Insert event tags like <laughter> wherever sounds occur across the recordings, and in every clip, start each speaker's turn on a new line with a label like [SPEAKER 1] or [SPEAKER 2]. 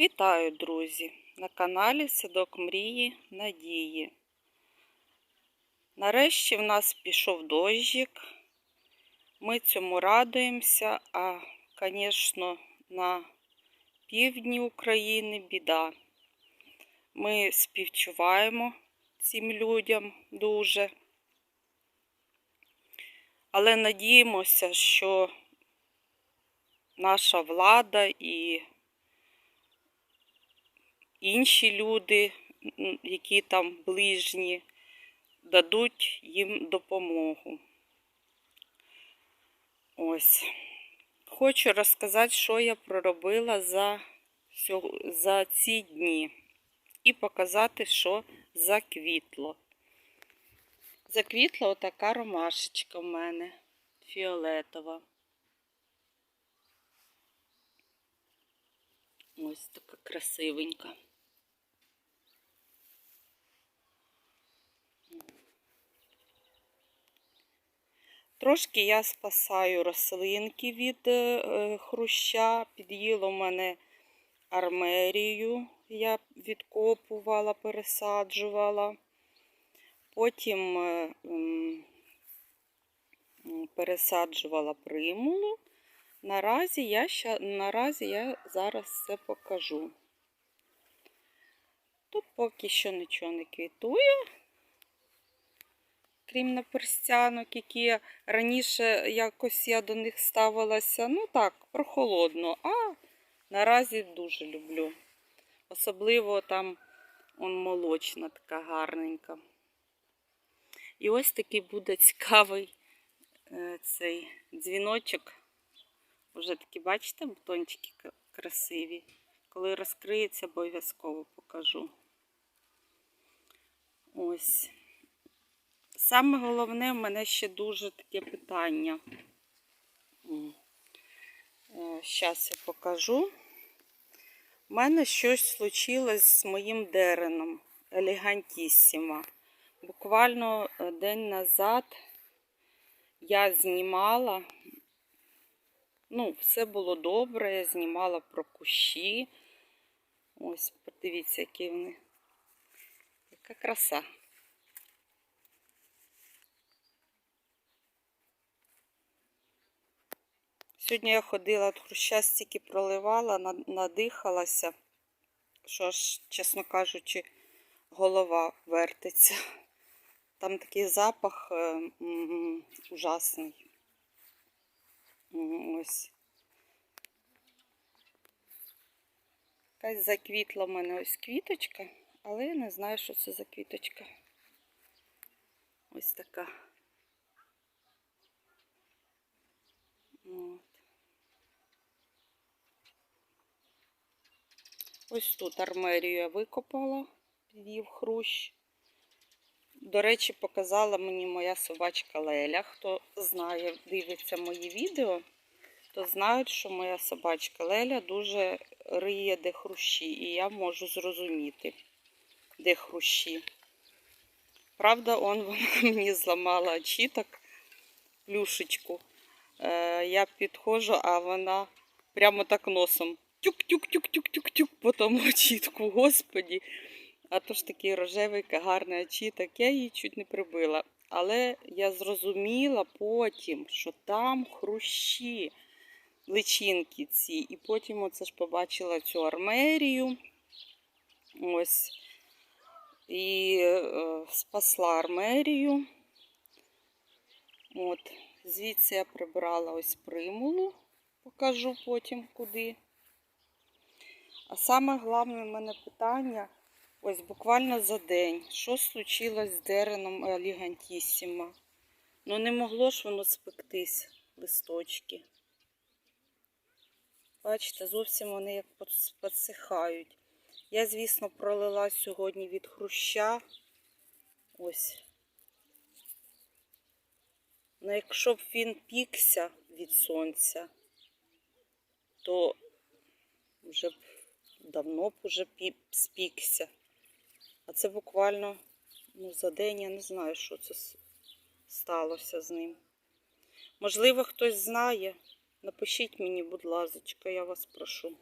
[SPEAKER 1] Вітаю, друзі! На каналі Садок Мрії Надії. Нарешті в нас пішов дощик. Ми цьому радуємося, а, звісно, на півдні України біда. Ми співчуваємо цим людям дуже. Але надіємося, що наша влада і інші люди, які там ближні, дадуть їм допомогу. Ось. Хочу розказати, що я проробила за, за ці дні. І показати, що заквітло. Заквітла отака ромашечка в мене фіолетова. Ось така красивенька. Трошки я спасаю рослинки від е, хруща. Під'їло в мене армерію, я відкопувала, пересаджувала. Потім е, пересаджувала примулу. Наразі я ща, наразі я зараз все покажу. Тут поки що нічого не квітує, крім наперстянок, які раніше якось я до них ставилася, ну так, прохолодно, а наразі дуже люблю. Особливо там он молочна, така гарненька. І ось такий буде цікавий е, цей дзвіночок. Вже такі, бачите, бутончики красиві. Коли розкриється, обов'язково покажу. Ось. Саме головне в мене ще дуже таке питання. Зараз я покажу. У мене щось случилось з моїм дереном елегантіссіма. Буквально день назад я знімала Ну, все було добре, я знімала про кущі. Ось, подивіться, які вони. Яка краса. Сьогодні я ходила от хруща стільки проливала, надихалася, що аж, чесно кажучи, голова вертиться. Там такий запах м -м, ужасний. Ось. Якась заквітла в мене ось квіточка, але я не знаю, що це за квіточка. Ось така. От. Ось тут армерію я викопала, під'їв хрущ. До речі, показала мені моя собачка Леля. Хто знає, дивиться мої відео, то знають, що моя собачка Леля дуже риє де хрущі, і я можу зрозуміти, де хрущі. Правда, он вона <laughs> мені зламала очіток, плюшечку. Е, Я підходжу, а вона прямо так носом тюк-тюк-тюк-тюк-тюк-тюк по тому очітку, господі. А то ж такий рожевий, гарний очіток, я її чуть не прибила. Але я зрозуміла потім, що там хрущі, личинки ці. І потім оце ж побачила цю армерію. Ось. І е, спасла армерію. От. Звідси я прибрала ось примулу, покажу потім куди. А саме головне в мене питання. Ось буквально за день. Що случилось з дереном Елігантісіма? Ну не могло ж воно спектись, листочки. Бачите, зовсім вони як підсихають. Я, звісно, пролила сьогодні від хруща. Ось. Ну, якщо б він пікся від сонця, то вже б давно б уже спікся. А це буквально ну, за день я не знаю, що це сталося з ним. Можливо, хтось знає. Напишіть мені, будь ласка, я вас прошу.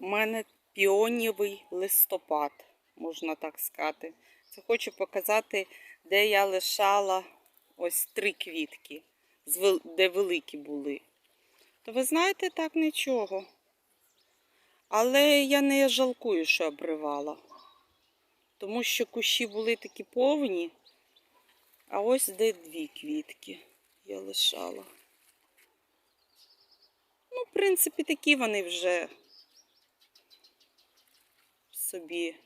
[SPEAKER 1] У мене піонівий листопад, можна так сказати. Це хочу показати, де я лишала ось три квітки, де великі були. То ви знаєте, так нічого. Але я не жалкую, що обривала. Тому що кущі були такі повні, а ось де дві квітки я лишала. Ну, в принципі, такі вони вже собі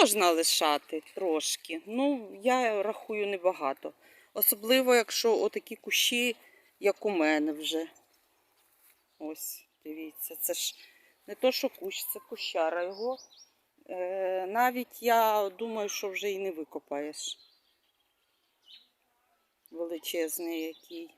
[SPEAKER 1] можна лишати трошки. Ну, я рахую небагато. Особливо, якщо отакі кущі, як у мене вже. Ось, дивіться, це ж не то, що кущ, це кущара його. Е, навіть я думаю, що вже і не викопаєш. Величезний який.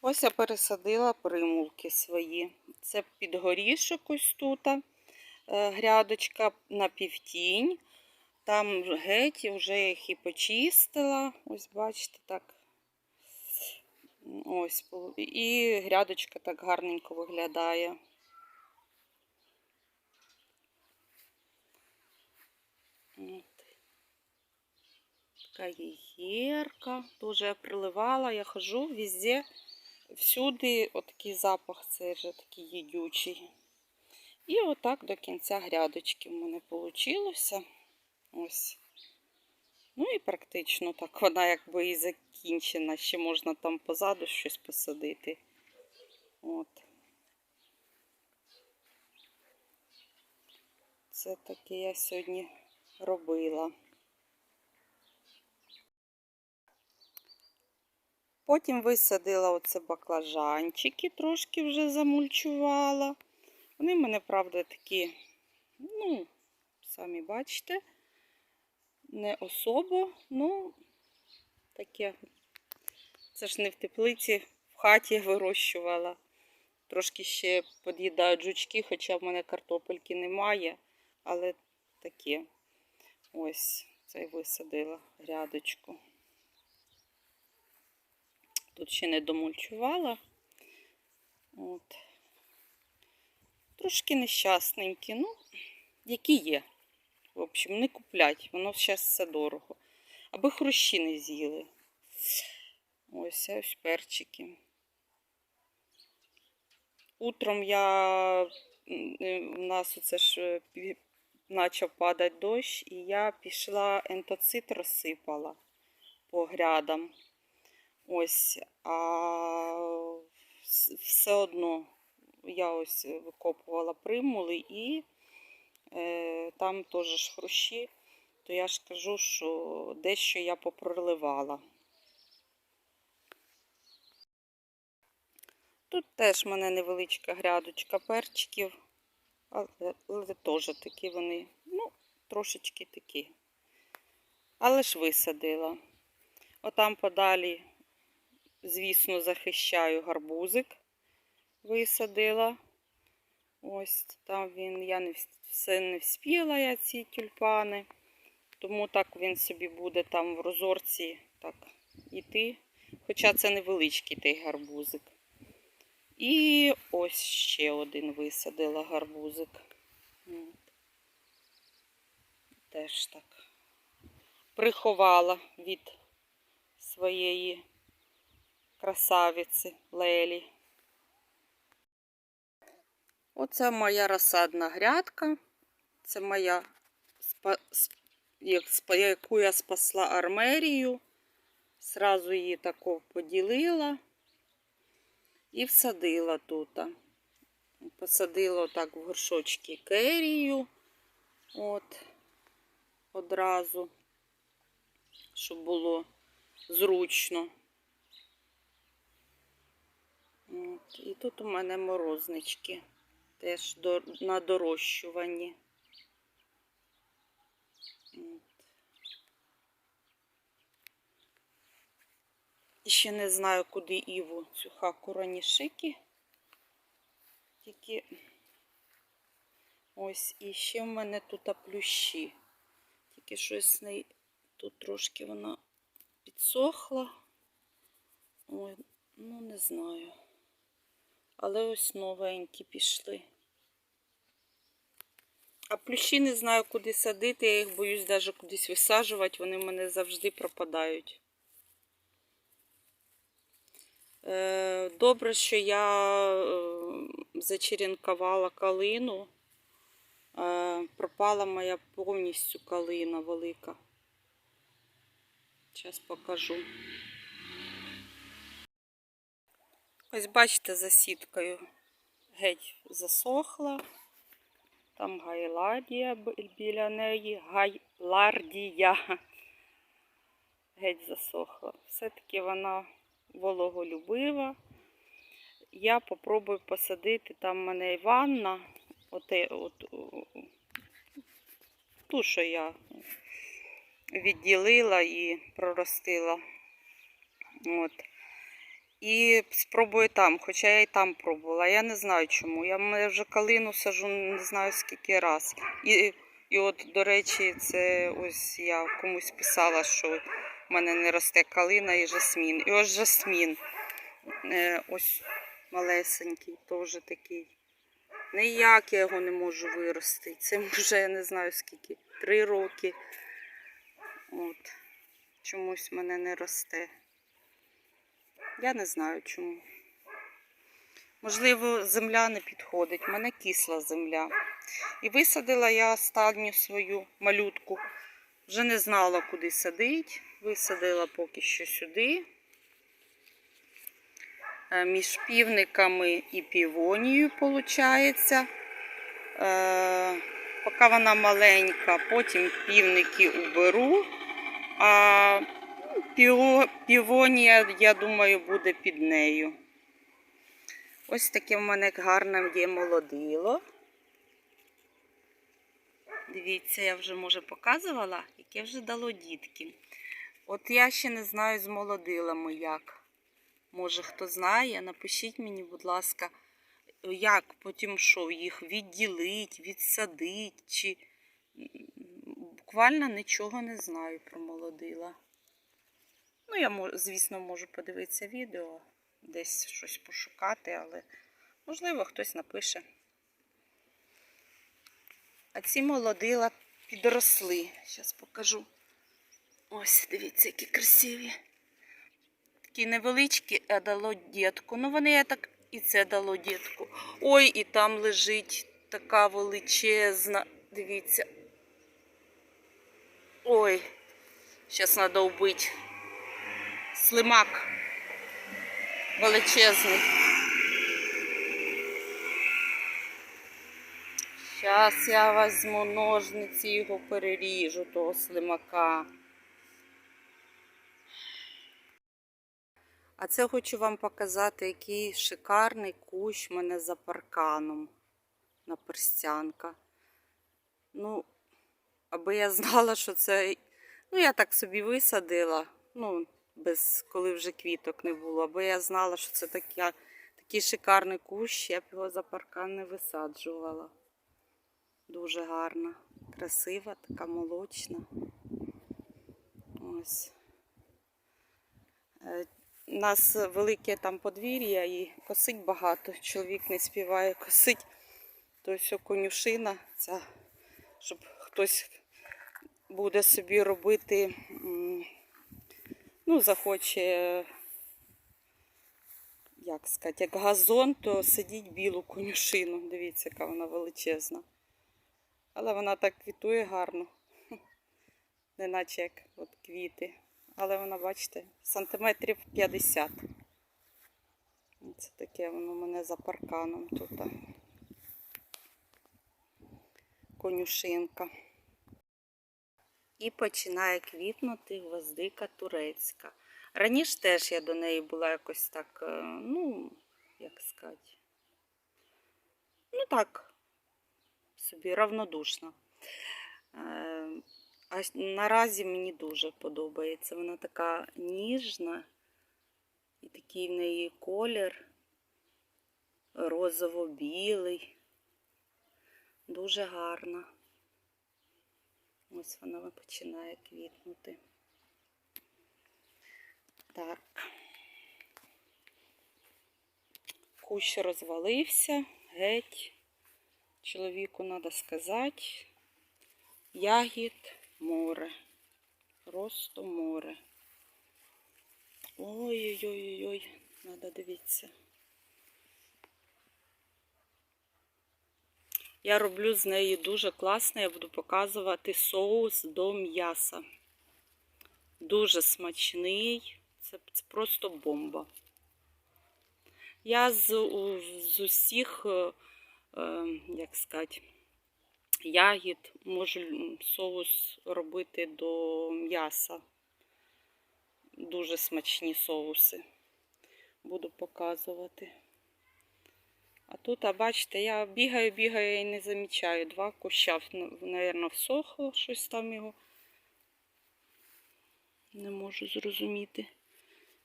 [SPEAKER 1] Ось я пересадила примулки свої. Це під горішок ось тут. е, Грядочка на півтінь. Там геть, вже їх і почистила. Ось бачите, так. Ось. І грядочка так гарненько виглядає. От. Така є гірка. Тоже я приливала, я хожу везде, всюди отакий запах, це вже такий їдючий. І отак до кінця грядочки в мене вийшло. Ось. Ну і практично так вона якби і закінчена. Ще можна там позаду щось посадити. От. Це таке я сьогодні робила. Потім висадила оце баклажанчики, трошки вже замульчувала. Вони в мене, правда, такі, ну, самі бачите, не особо, ну, таке. Це ж не в теплиці, в хаті вирощувала. Трошки ще під'їдають жучки, хоча в мене картопельки немає, але таке. Ось, це висадила грядочку. Тут ще не домульчувала. От. Трошки нещасненькі, ну, які є. В общем, не куплять, воно зараз все дорого. Аби хрущі не з'їли. Ось ось перчики. Утром я у нас оце ж е, почав падати дощ, і я пішла ентоцит розсипала по грядам. Ось, а все одно я ось викопувала примули і е, там теж хрущі, то я ж кажу, що дещо я попроливала. Тут теж в мене невеличка грядочка перчиків, але, але теж такі вони, ну, трошечки такі. Але ж висадила. Отам подалі звісно, захищаю гарбузик. Висадила. Ось там він, я не все не вспіла, я ці тюльпани. Тому так він собі буде там в розорці так іти. Хоча це невеличкий той гарбузик. І ось ще один висадила гарбузик. Теж так. Приховала від своєї красавиці Лелі. Оце моя розсадна грядка. Це моя, спа- яку я спасла армерію. Сразу її тако поділила і всадила тут. Посадила так в горшочки керію. От, одразу, щоб було зручно. От. І тут у мене морознички теж на дорощуванні. Ще не знаю, куди Іву цю хаку ранішики. Тільки ось і ще в мене тут плющі. Тільки щось з неї тут трошки вона підсохла. Ой, ну не знаю. Але ось новенькі пішли. А плющі не знаю, куди садити, я їх боюсь навіть кудись висаджувати, вони в мене завжди пропадають. Е, Добре, що я е, зачеренкувала калину. Е, Пропала моя повністю калина велика. Зараз покажу. Ось бачите, за сіткою геть засохла. Там гайлардія б- біля неї, гайлардія. Геть засохла. Все-таки вона вологолюбива. Я попробую посадити, там в мене і ванна, оте, от, ту, що я відділила і проростила. От. І спробую там, хоча я і там пробувала. Я не знаю чому. Я вже калину сажу не знаю скільки раз. І, і от, до речі, це ось я комусь писала, що в мене не росте калина і жасмін. І ось жасмін. Е, ось малесенький, теж такий. Ніяк я його не можу виростити. Це <laughs> вже я не знаю скільки. Три роки. От. Чомусь в мене не росте. Я не знаю чому. Можливо, земля не підходить. У мене кисла земля. І висадила я останню свою малютку. Вже не знала, куди садити. Висадила поки що сюди. Е, Між півниками і півонією, виходить. Е, Поки вона маленька, потім півники уберу. А півонія, я думаю, буде під нею. Ось таке в мене гарне є молодило. Дивіться, я вже може показувала, яке вже дало дітки. От я ще не знаю з молодилами як. Може хто знає, напишіть мені, будь ласка, як потім що, їх відділить, відсадить, чи буквально нічого не знаю про молодила. Ну, я, звісно, можу подивитися відео, десь щось пошукати, але можливо хтось напише. А ці молодила підросли. Зараз покажу. Ось, дивіться, які красиві. Такі невеличкі, а дало дітку. Ну, вони я так і це дало дітку. Ой, і там лежить така величезна. Дивіться. Ой, зараз треба вбити. Слимак величезний. Зараз я візьму ножниці його переріжу, того слимака. А це хочу вам показати, який шикарний кущ в мене за парканом на перстянка. Ну, аби я знала, що це. Ну, я так собі висадила, ну, без коли вже квіток не було, аби я знала, що це таке, такий шикарний кущ, я б його за паркан не висаджувала. Дуже гарна, красива, така молочна. Ось. Е, У нас велике там подвір'я і косить багато. Чоловік не співає <laughs> косить. То все конюшина, ця, щоб хтось буде собі робити, ну, захоче, як сказати, як газон, то сидіть білу конюшину. Дивіться, яка вона величезна. Але вона так квітує гарно. <laughs> Неначе як от квіти. Але вона, бачите, сантиметрів 50. Це таке воно у мене за парканом тут. Конюшинка. І починає квітнути гвоздика турецька. Раніше теж я до неї була якось так, е, ну, як сказати, ну так, собі равнодушна. Е, А наразі мені дуже подобається. Вона така ніжна, і такий в неї колір розово-білий. Дуже гарна. Ось вона починає квітнути. Так. Кущ розвалився, геть. Чоловіку треба сказати. Ягід море. Просто море. Ой-ой-ой-ой, треба дивитися. Я роблю з неї дуже класно, я буду показувати соус до м'яса. Дуже смачний, це, це просто бомба. Я з, з усіх, е, як сказати, ягід можу соус робити до м'яса. Дуже смачні соуси. Буду показувати. А тут, а бачите, я бігаю, бігаю і не замічаю. Два куща, мабуть, всохло щось там його. Не можу зрозуміти,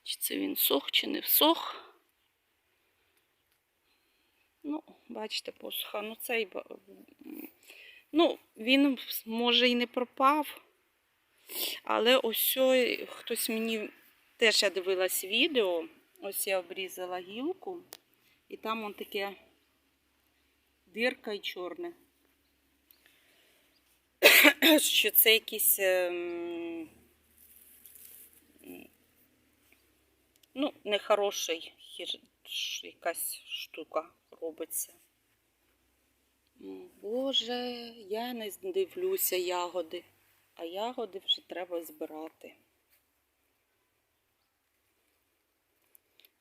[SPEAKER 1] чи це він сох, чи не всох. Ну, бачите, посуха. Ну, цей, ну, він може і не пропав. Але ось хтось мені теж я дивилась відео. Ось я обрізала гілку, і там он таке дирка і чорне. <coughs> Що це якийсь ем, ну, нехороший якась штука робиться. Боже, я не дивлюся ягоди, а ягоди вже треба збирати.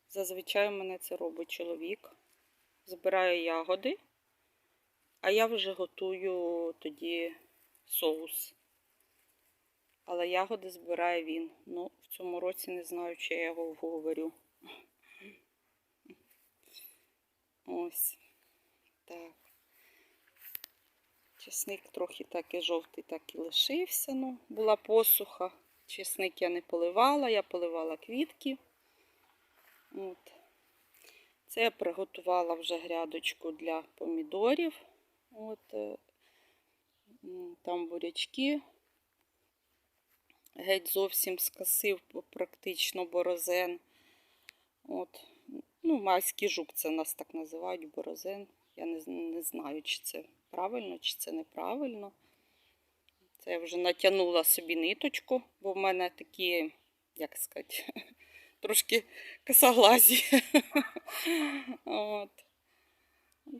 [SPEAKER 1] Зазвичай у мене це робить чоловік. Збирає ягоди, а я вже готую тоді соус. Але ягоди збирає він. Ну, в цьому році не знаю, чи я його вговорю. Ось. Так. Чесник трохи так і жовтий, так і лишився. Ну, була посуха. Чесник я не поливала, я поливала квітки. От. Це я приготувала вже грядочку для помідорів. От, е, там бурячки. Геть зовсім скосив практично борозен. От. Ну, майський жук це нас так називають борозен. Я не, не знаю, чи це правильно, чи це неправильно. Це я вже натягнула собі ниточку, бо в мене такі, як сказати, <laughs> трошки косоглазі. <laughs> От.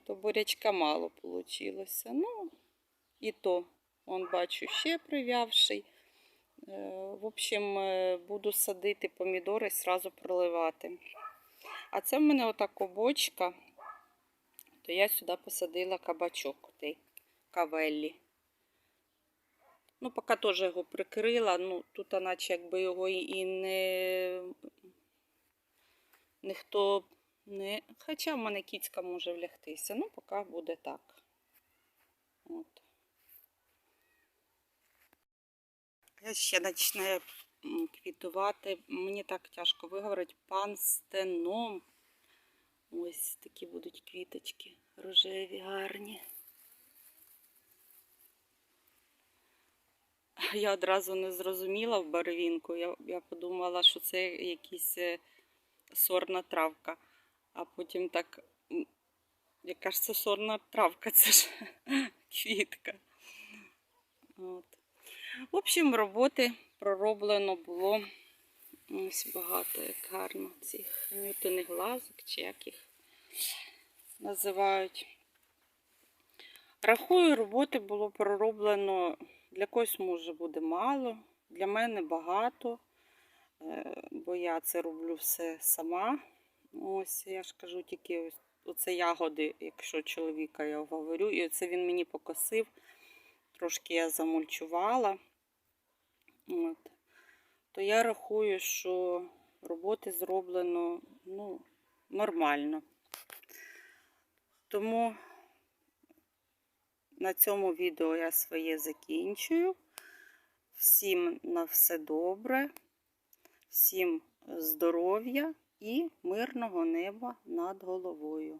[SPEAKER 1] То бурячка мало вийшло. Ну, і то, он бачу, ще прив'явший. Е, В общем, е, буду садити помідори, сразу проливати. А це в мене отака бочка, то я сюди посадила кабачок, той кавеллі. Ну, поки теж його прикрила, ну, тут наче якби його і- не ніхто не. Хоча в мене кіцька може влягтися. Ну, поки буде так. От. Я ще почне квітувати. Мені так тяжко виговорити. Панстеном. Ось такі будуть квіточки. Рожеві, гарні. <laughs> Я одразу не зрозуміла в барвінку. Я, я подумала, що це якась е, сорна травка. А потім так, яка ж це сорна травка, <laughs> це ж квітка. От. В общем, роботи пророблено було ось багато, як гарно. Цих нютиних глазок, чи як їх називають. Рахую, роботи було пророблено. Для когось може буде мало, для мене багато, е, бо я це роблю все сама. Ось я ж кажу тільки ось оце ягоди, якщо чоловіка я говорю, і це він мені покосив. Трошки я замульчувала. От. То я рахую, що роботи зроблено ну, нормально. Тому на цьому відео я своє закінчую. Всім на все добре, всім здоров'я і мирного неба над головою.